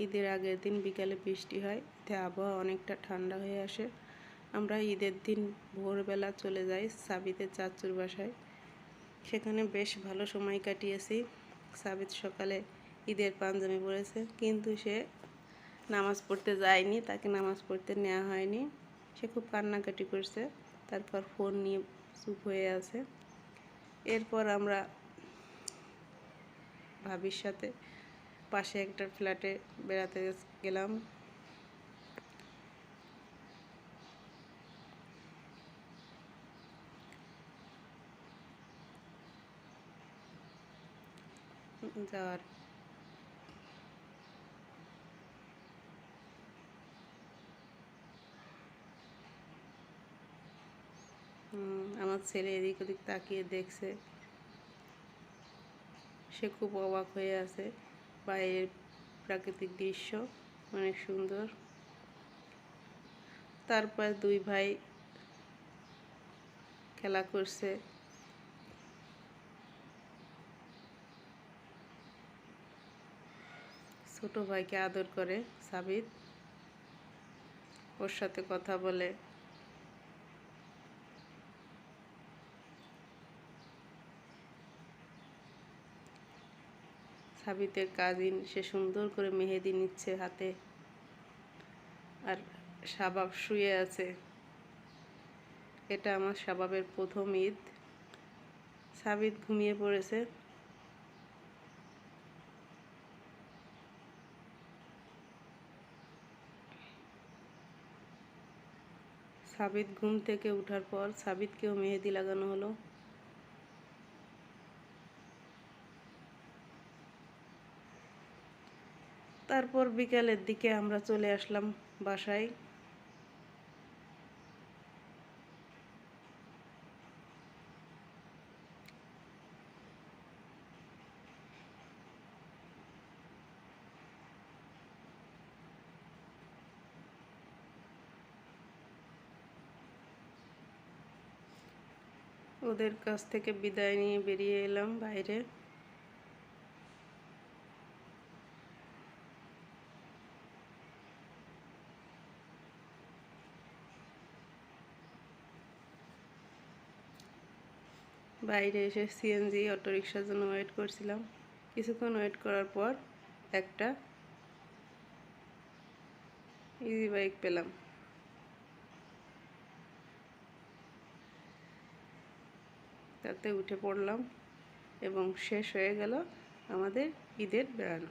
ঈদের আগের দিন বিকালে বৃষ্টি হয়, এতে আবহাওয়া অনেকটা ঠান্ডা হয়ে আসে। আমরা ঈদের দিন ভোরবেলা চলে যাই সাবিতে চাচুর বাসায়। সেখানে বেশ ভালো সময় কাটিয়েছি। সাবিত সকালে ঈদের পাঞ্জাবি পরেছে, কিন্তু সে নামাজ পড়তে যায়নি, তাকে নামাজ পড়তে নেওয়া হয়নি। সে খুব কান্নাকাটি করছে, তারপর ফোন নিয়ে চুপ হয়ে আছে। এরপর আমরা ভাবির সাথে পাশে একটা ফ্ল্যাটে বেড়াতে গেলাম। যাওয়ার আমার ছেলে এদিক ওদিক তাকিয়ে দেখছে। সে খুব অবাক হয়ে আছে। বাইরের প্রাকৃতিক দৃশ্য অনেক সুন্দর। তারপর দুই ভাই খেলা করছে। ছোট ভাইকে আদর করে সাবিত। ওর সাথে কথা বলে। সাবিতের কাজিন, সে সুন্দর করে মেহেদি নিচ্ছে হাতে। আর শাবাব শুয়ে আছে। এটা আমার শাবাবের প্রথম ঈদ। সাবিত ঘুমিয়ে পড়েছে। সাবিত ঘুম থেকে উঠার পর সাবিতকেও মেহেদি লাগানো হলো। তারপর বিকালের দিকে আমরা চলে আসলাম বাসায়। ওদের কাছ থেকে বিদায় নিয়ে বেরিয়ে এলাম বাইরে। বাইরে এসে সিএনজি অটোরিকশার জন্য ওয়েট করছিলাম। কিছুক্ষণ ওয়েট করার পর একটা ইজি বাইক পেলাম। তাতে উঠে পড়লাম এবং শেষ হয়ে গেল আমাদের ঈদের বেড়ানো।